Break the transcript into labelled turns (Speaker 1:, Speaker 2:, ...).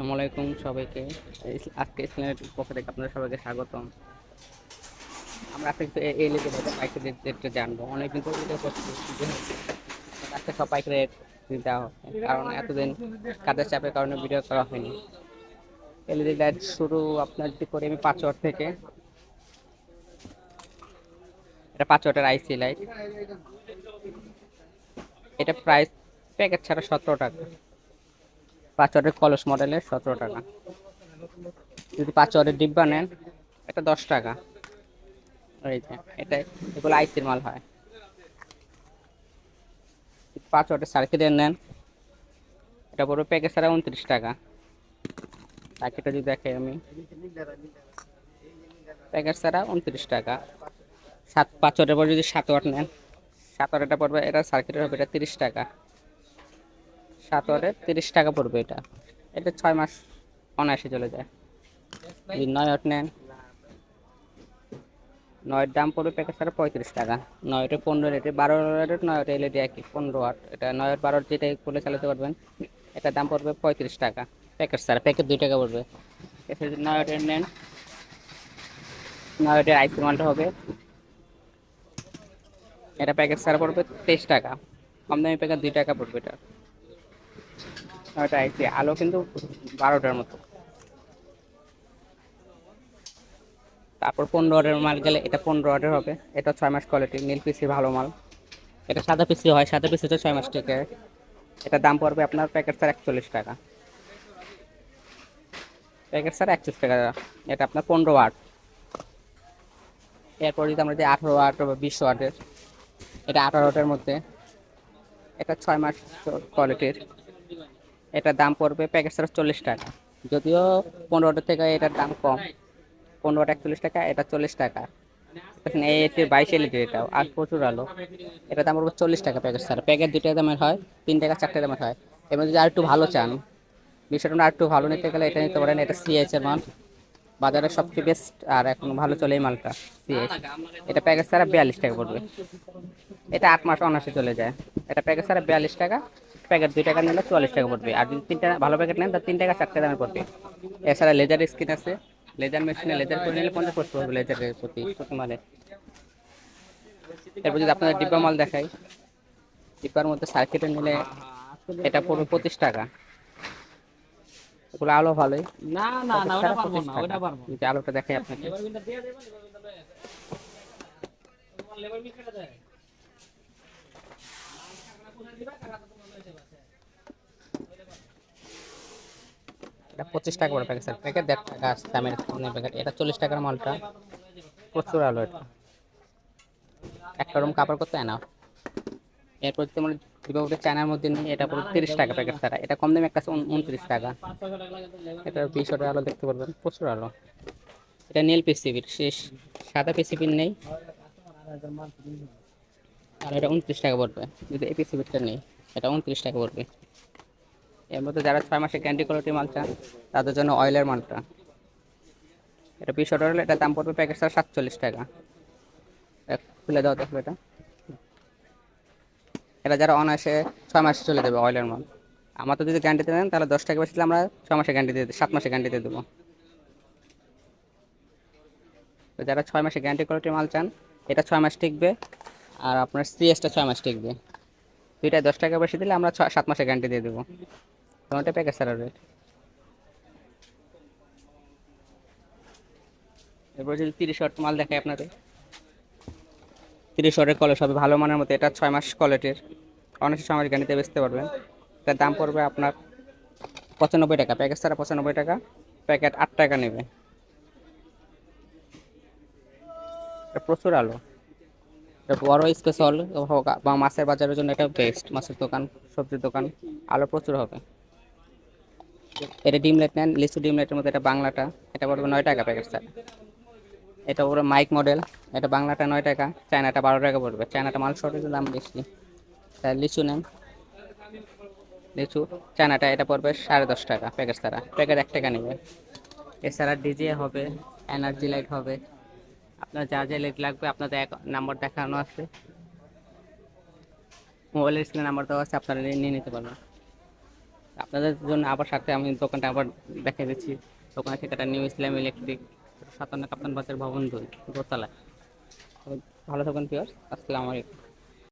Speaker 1: আসসালামু আলাইকুম সবাইকে। আজকে ইসলামের পক্ষ থেকে আপনাদের সবাইকে স্বাগতম। আমরা আজকে এই এলইডি বাজার পাইকারি রেট রেটটা জানব। অনেকদিন ভিডিও করছি আজকে সব পাইকারি রেট দেওয়া হবে কারণ এতদিন কাজের চাপের কারণে ভিডিও করা হয়নি। এলইডি লাইট শুরু আপনার যদি করি আমি পাঁচ ওয়াট থেকে। এটা পাঁচ ওয়াটের আইসি লাইট এটা প্রাইস প্যাকেট ছাড়া সতেরো টাকা। পাঁচ ওয়াটের কলস মডেলের সতেরো টাকা। যদি পাঁচ ওয়াটের ডিব্বা নেন এটা দশ টাকা। এই যে, এটা এগুলো আইসির মাল হয়। পাঁচ ওয়াটের সার্কিটের নেন, এটা পড়বে প্যাকেজ ছাড়া উনত্রিশ টাকা। সার্কিটটা যদি দেখে আমি। প্যাকেট ছাড়া উনত্রিশ টাকা। সাত পাঁচ ওয়াটের পর যদি সাত ওয়াট নেন, সাত ওয়াটেরটা পড়বে এটা সার্কিটের হবে এটা তিরিশ টাকা। সাত ওয়াটের তিরিশ টাকা পড়বে এটা। এটা ছয় মাস অনায়াসে চলে যায়। যদি নয় ওয়াট নেন। নয়ের দাম পড়বে প্যাকেট ছাড়া পঁয়ত্রিশ টাকা। নয়টা পনেরো রেটে, বারো রেটের নয়টা এলইডি একই, পনেরো ওয়াট। এটা নয় বারো যেটা খুলে চালাতে পারবেন, এটার দাম পড়বে পঁয়ত্রিশ টাকা। প্যাকেট ছাড়া, প্যাকেট দুই টাকা পড়বে। এছাড়া যদি নয় ওয়াটের নেন, নয় ওয়াটের আইসি মালটা হবে। এটা প্যাকেট ছাড়া পড়বে তেইশ টাকা। কম দামি প্যাকেট দুই টাকা পড়বে এটা। ওটা আইসি আলো কিন্তু বারোটার মতো। তারপর পনেরো অর্ডার মাল গেলে এটা পনেরো অর্ডার হবে, এটা ছয় মাস কোয়ালিটি নীল পিসি ভালো মাল। এটা সাদা পিসি হয়, সাদা পিসিটা ছয় মাস টিকে। এটার দাম পড়বে আপনার প্যাকেট স্যার একচল্লিশ টাকা। প্যাকেট স্যার একচল্লিশ টাকা, এটা আপনার পনেরো ওয়াট এরপর যদি আমরা যে আঠারো ওয়াট বা বিশ ওয়াটের এটা আঠারো ওয়াটের মধ্যে, এটা ছয় মাস কোয়ালিটির এটার দাম পড়বে প্যাকেট ছাড়া চল্লিশ টাকা। যদিও পনেরোটা থেকে এটার দাম কম। পনেরোটা একচল্লিশ টাকা, এটা চল্লিশ টাকা। দেখেন, এই এটির বাইশ এলইডি এটাও, আর প্রচুর আলো। এটার দাম পড়বে চল্লিশ টাকা প্যাকেট ছাড়া। প্যাকেট দুইটা দামের হয়, তিন টাকা, চারটে দামের হয়। এবার যদি আর একটু ভালো চান, বিষয়টা আর একটু ভালো নিতে গেলে এটা নিতে পারেন, এটা সিএইচ এর মাল। বাজারে সবচেয়ে বেস্ট আর এখন ভালো চলে এই মালটা সিএইচ এটা প্যাকেট ছাড়া বিয়াল্লিশ টাকা পড়বে। এটা আট মাস অনাসে চলে যায়। এটা প্যাকেট ছাড়া বিয়াল্লিশ টাকা প্যাকেট দুই টাকা নিলে চুয়াল্লিশ টাকা পড়বে। আর যদি তিনটা ভালো প্যাকেট নেন তাহলে তিন টাকা চারটে দামে পড়বে। এছাড়া লেজার স্কিন আছে। লেজার মেশিনে লেজার করে নিলে পঞ্চাশ পড়তে হবে লেজারের প্রতি প্রতি মালে এরপর যদি আপনাদের ডিব্বা মাল দেখাই ডিব্বার মধ্যে সার্কিটে নিলে এটা পড়বে পঁচিশ টাকা। ওগুলো আলো ভালোই।
Speaker 2: না না না ওটা পারব না ওটা পারব।
Speaker 1: যদি আলোটা দেখাই আপনাকে।
Speaker 2: লেবার বিলটা দিয়ে দেবেন লেবার বিলটা দেয় তোমার লেবার বিল কেটে দেয়
Speaker 1: এটা পঁচিশ টাকা করে প্যাকেট প্যাকেট দেড় টাকা আছে, দামের প্যাকেট এটা চল্লিশ টাকার মালটা। প্রচুর আলো এটা। একটা রুম কাপড় করতে আনা এরপর আমরা দীপাবলি চায়নার মধ্যে নিই, এটা পুরো তিরিশ টাকা প্যাকেট ছাড়া এটা কম দামে একটা আছে উনত্রিশ টাকা। এটা বিশ ওটার আলো দেখতে পারবেন? প্রচুর আলো। এটা নীল পিসিবির শেষ। সাদা পিসিবির নেই। আর এটা উনত্রিশ টাকা পড়বে। যদি এই পিসিবিটা নেই, এটা উনত্রিশ টাকা পড়বে। এর মধ্যে যারা ছয় মাসে ক্যান্ডি কোয়ালিটি মাল চান, তাদের জন্য অয়েলের মালটা। এটা পিস অর্ডার হলে এটা দাম পড়বে প্যাকেট ছাড়া সাতচল্লিশ টাকা। খুলে দাও দেখো এটা। এটা যারা অনায়াসে ছয় মাসে চলে যাবে অয়েলের মাল। আমাদের যদি গ্যারান্টি দেন, তাহলে দশ টাকা বেশি দিলে আমরা ছ মাসে গ্যারান্টি দিয়ে সাত মাসে গ্যারান্টি দিয়ে দেবো। তো যারা ছয় মাসে গ্যারান্টি কোয়ালিটির মাল চান, এটা ছয় মাস টিকবে, আর আপনার সিএসটা ছয় মাস টিকবে। দুইটায় দশ টাকা বেশি দিলে আমরা ছয়, সাত মাসে গ্যারান্টি দিয়ে দেবো। তোমারটা প্যাকেজ ছাড়া রেট এরপর যদি তিরিশ ওয়াট মাল দেখায় আপনাদের। তিরিশ ওয়াটের কলেজ হবে ভালো মানের মতো, এটা ছয় মাস কোয়ালিটির অনেক মাস গ্যারান্টিতে বেচতে পারবেন। তার দাম পড়বে আপনার পঁচানব্বই টাকা প্যাকেজ ছাড়া পঁচানব্বই টাকা প্যাকেট আট টাকা নেবে। প্রচুর আলো। বড় হোক বা মাছের বাজারের জন্য এটা বেস্ট মাছের দোকান, সবজির দোকান, আলো প্রচুর হবে। এটা ডিম লাইট নেন, লিচু ডিম লাইটের মধ্যে এটা বাংলাটা, এটা পড়বে নয় টাকা প্যাকেট স্যার এটা পুরো মাইক মডেল এটা বাংলাটা নয় টাকা, চায়নাটা বারো টাকা পড়বে। চায়নাটা মাল শর্টেজের দাম বেশি তার লিচু নেন। লিচু, চায়নাটা এটা পড়বে সাড়ে দশ টাকা প্যাকেট ছাড়া প্যাকেট এক টাকা নেবে। এছাড়া ডিজে হবে এনার্জি লাইট হবে, আপনার যা যা লাইট লাগবে, আপনাদের এক নাম্বার দেখানো আছে। মোবাইলের স্ক্রিনে নাম্বার দেওয়া আছে, আপনারা নিয়ে নিতে পারবেন। আপনাদের জন্য আবার সাথে আমি দোকানটা আবার দেখা দিচ্ছি। দোকানের ঠিকাটা নিউ ইসলাম ইলেকট্রিক সাতান্ন কাপ্তান বাজার ভবন দুই, দোতলায়। তো ভালো থাকুন পিওর আসসালামু আলাইকুম।